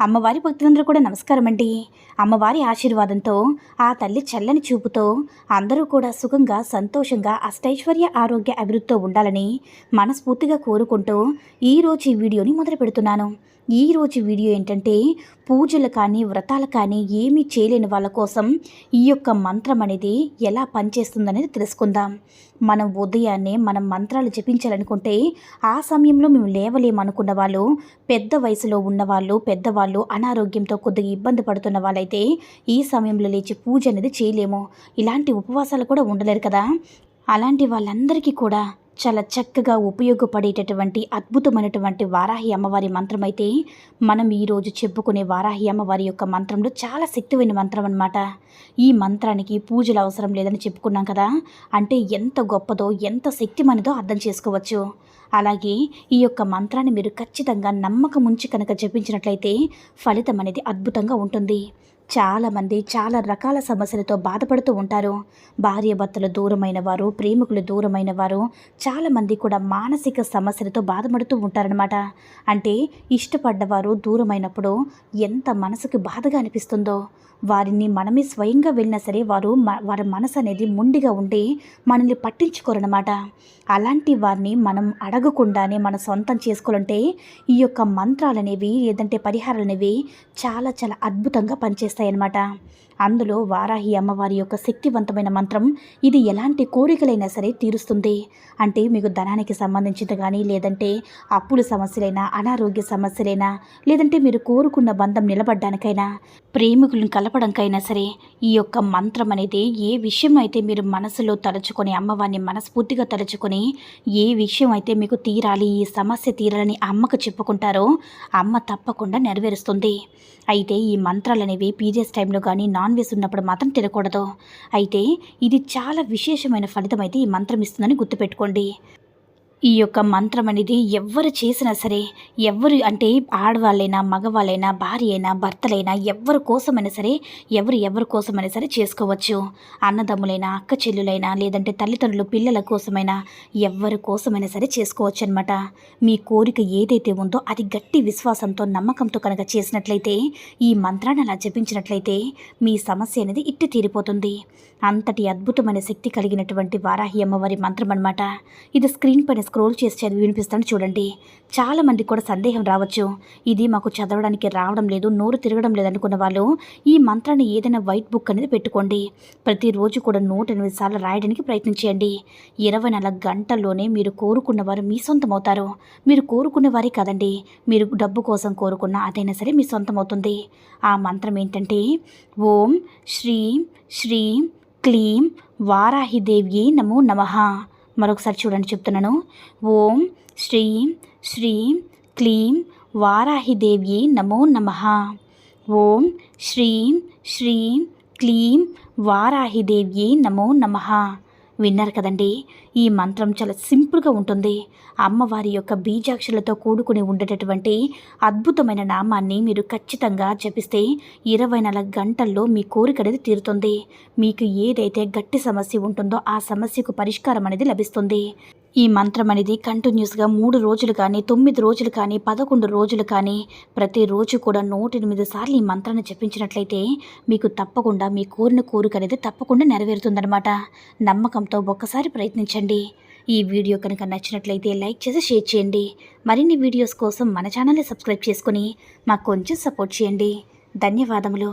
అమ్మవారి భక్తులందరూ కూడా నమస్కారం అండి అమ్మవారి ఆశీర్వాదంతో ఆ తల్లి చల్లని చూపుతో అందరూ కూడా సుఖంగా సంతోషంగా అష్టైశ్వర్య ఆరోగ్య అభివృద్ధితో ఉండాలని మనస్ఫూర్తిగా కోరుకుంటూ ఈరోజు ఈ వీడియోని మొదలు పెడుతున్నాను. ఈరోజు వీడియో ఏంటంటే పూజలు కానీ వ్రతాలు కానీ ఏమీ చేయలేని వాళ్ళ కోసం ఈ యొక్క మంత్రం అనేది ఎలా పనిచేస్తుందనేది తెలుసుకుందాం. మనం ఉదయాన్నే మనం మంత్రాలు జపించాలనుకుంటే ఆ సమయంలో మేము లేవలేమనుకున్న వాళ్ళు పెద్ద వయసులో ఉన్నవాళ్ళు పెద్దవాళ్ళు అనారోగ్యంతో కొద్దిగా ఇబ్బంది పడుతున్న వాళ్ళైతే ఈ సమయంలో లేచి పూజ అనేది చేయలేము. ఇలాంటి ఉపవాసాలు కూడా ఉండలేరు కదా. అలాంటి వాళ్ళందరికీ కూడా చాలా చక్కగా ఉపయోగపడేటటువంటి అద్భుతమైనటువంటి వారాహి అమ్మవారి మంత్రం అయితే మనం ఈరోజు చెప్పుకునే వారాహి అమ్మవారి యొక్క మంత్రంలో చాలా శక్తివైన మంత్రం అనమాట ఈ మంత్రానికి పూజలు అవసరం లేదని చెప్పుకున్నాం కదా అంటే ఎంత గొప్పదో ఎంత శక్తిమనిదో అర్థం చేసుకోవచ్చు. అలాగే ఈ యొక్క మంత్రాన్ని మీరు ఖచ్చితంగా నమ్మకం ఉంచి కనుక జపించినట్లయితే ఫలితం అనేది అద్భుతంగా ఉంటుంది. చాలామంది చాలా రకాల సమస్యలతో బాధపడుతూ ఉంటారు. భార్యాభర్తలు దూరమైన వారు ప్రేమికులు దూరమైన వారు చాలామంది కూడా మానసిక సమస్యలతో బాధపడుతూ ఉంటారనమాట అంటే ఇష్టపడ్డవారు దూరమైనప్పుడు ఎంత మనసుకు బాధగా అనిపిస్తుందో. వారిని మనమే స్వయంగా వెళ్ళినా సరే వారు వారి మనసు అనేది ముండిగా ఉండి మనల్ని పట్టించుకోరనమాట అలాంటి వారిని మనం అడగకుండానే మన సొంతం చేసుకోవాలంటే ఈ యొక్క మంత్రాలు అనేవి లేదంటే పరిహారాలు అనేవి చాలా చాలా అద్భుతంగా పనిచేస్తాయన్నమాట అందులో వారాహి అమ్మవారి యొక్క శక్తివంతమైన మంత్రం ఇది ఎలాంటి కోరికలైనా సరే తీరుస్తుంది. అంటే మీకు ధనానికి సంబంధించింది కానీ లేదంటే అప్పుల సమస్యలైనా అనారోగ్య సమస్యలైనా లేదంటే మీరు కోరుకున్న బంధం నిలబడ్డానికైనా ప్రేమికులను కలపడంకైనా సరే ఈ యొక్క మంత్రం అనేది ఏ విషయం అయితే మీరు మనసులో తలుచుకొని అమ్మవారిని మనస్ఫూర్తిగా తలుచుకొని ఏ విషయం అయితే మీకు తీరాలి ఈ సమస్య తీరాలని అమ్మకు చెప్పుకుంటారో అమ్మ తప్పకుండా నెరవేరుస్తుంది. అయితే ఈ మంత్రాలు అనేవి పీరియడ్స్ టైంలో కానీ నాన్ వెజ్ ఉన్నప్పుడు మాత్రం తినకూడదు. అయితే ఇది చాలా విశేషమైన ఫలితం అయితే ఈ మంత్రం ఇస్తుందని గుర్తుపెట్టుకోండి. ఈ యొక్క మంత్రం అనేది ఎవరు చేసినా సరే ఎవరు అంటే ఆడవాళ్ళైనా మగవాళ్ళైనా భార్య అయినా భర్తలైనా ఎవరి కోసమైనా సరే ఎవరు ఎవరి కోసమైనా సరే చేసుకోవచ్చు. అన్నదమ్ములైనా అక్క చెల్లులైనా లేదంటే తల్లిదండ్రులు పిల్లల కోసమైనా ఎవరి కోసమైనా సరే చేసుకోవచ్చు అనమాట మీ కోరిక ఏదైతే ఉందో అది గట్టి విశ్వాసంతో నమ్మకంతో కనుక చేసినట్లయితే ఈ మంత్రాన్ని అలా జపించినట్లయితే మీ సమస్య అనేది ఇట్టి తీరిపోతుంది. అంతటి అద్భుతమైన శక్తి కలిగినటువంటి వారాహి అమ్మవారి మంత్రం అనమాట ఇది స్క్రీన్ పైన స్క్రోల్ చేసి చదివి వినిపిస్తాను చూడండి. చాలామంది కూడా సందేహం రావచ్చు. ఇది మాకు చదవడానికి రావడం లేదు నోరు తిరగడం లేదనుకున్న వాళ్ళు ఈ మంత్రాన్ని ఏదైనా వైట్ బుక్ అనేది పెట్టుకోండి. ప్రతిరోజు కూడా నూట ఎనిమిది సార్లు రాయడానికి ప్రయత్నించేయండి ఇరవై నాలుగు గంటల్లోనే మీరు కోరుకున్న వారు మీ సొంతం అవుతారు మీరు కోరుకున్న వారే కదండి. మీరు డబ్బు కోసం కోరుకున్న అదైనా సరే మీ సొంతం అవుతుంది ఆ మంత్రం ఏంటంటే ఓం శ్రీం శ్రీం క్లీం వారాహిదేవ్యే నమో నమః. మరొకసారి చూడండి చెప్తున్నాను. ఓం శ్రీం శ్రీం క్లీం వారాహిదేవి నమో నమ. ఓం శ్రీం శ్రీం క్లీం వారాహిదేవి నమో నమ. విన్నారు కదండి. ఈ మంత్రం చాలా సింపుల్గా ఉంటుంది. అమ్మవారి యొక్క బీజాక్షులతో కూడుకుని ఉండేటటువంటి అద్భుతమైన నామాన్ని మీరు ఖచ్చితంగా జపిస్తే ఇరవై నాలుగు గంటల్లో మీ కోరిక అనేది తీరుతుంది. మీకు ఏదైతే గట్టి సమస్య ఉంటుందో ఆ సమస్యకు పరిష్కారం అనేది లభిస్తుంది. ఈ మంత్రం అనేది కంటిన్యూస్గా మూడు రోజులు కానీ తొమ్మిది రోజులు కానీ పదకొండు రోజులు కానీ ప్రతిరోజు కూడా నూట ఎనిమిది సార్లు ఈ మంత్రాన్ని జపించినట్లయితే మీకు తప్పకుండా మీ కోరిన కోరిక అనేది తప్పకుండా నెరవేరుతుందనమాట నమ్మకంతో ఒక్కసారి ప్రయత్నించండి. ఈ వీడియో కనుక నచ్చినట్లయితే లైక్ చేసి షేర్ చేయండి. మరిన్ని వీడియోస్ కోసం మన ఛానల్ని సబ్స్క్రైబ్ చేసుకుని మాకు కొంచెం సపోర్ట్ చేయండి. ధన్యవాదములు.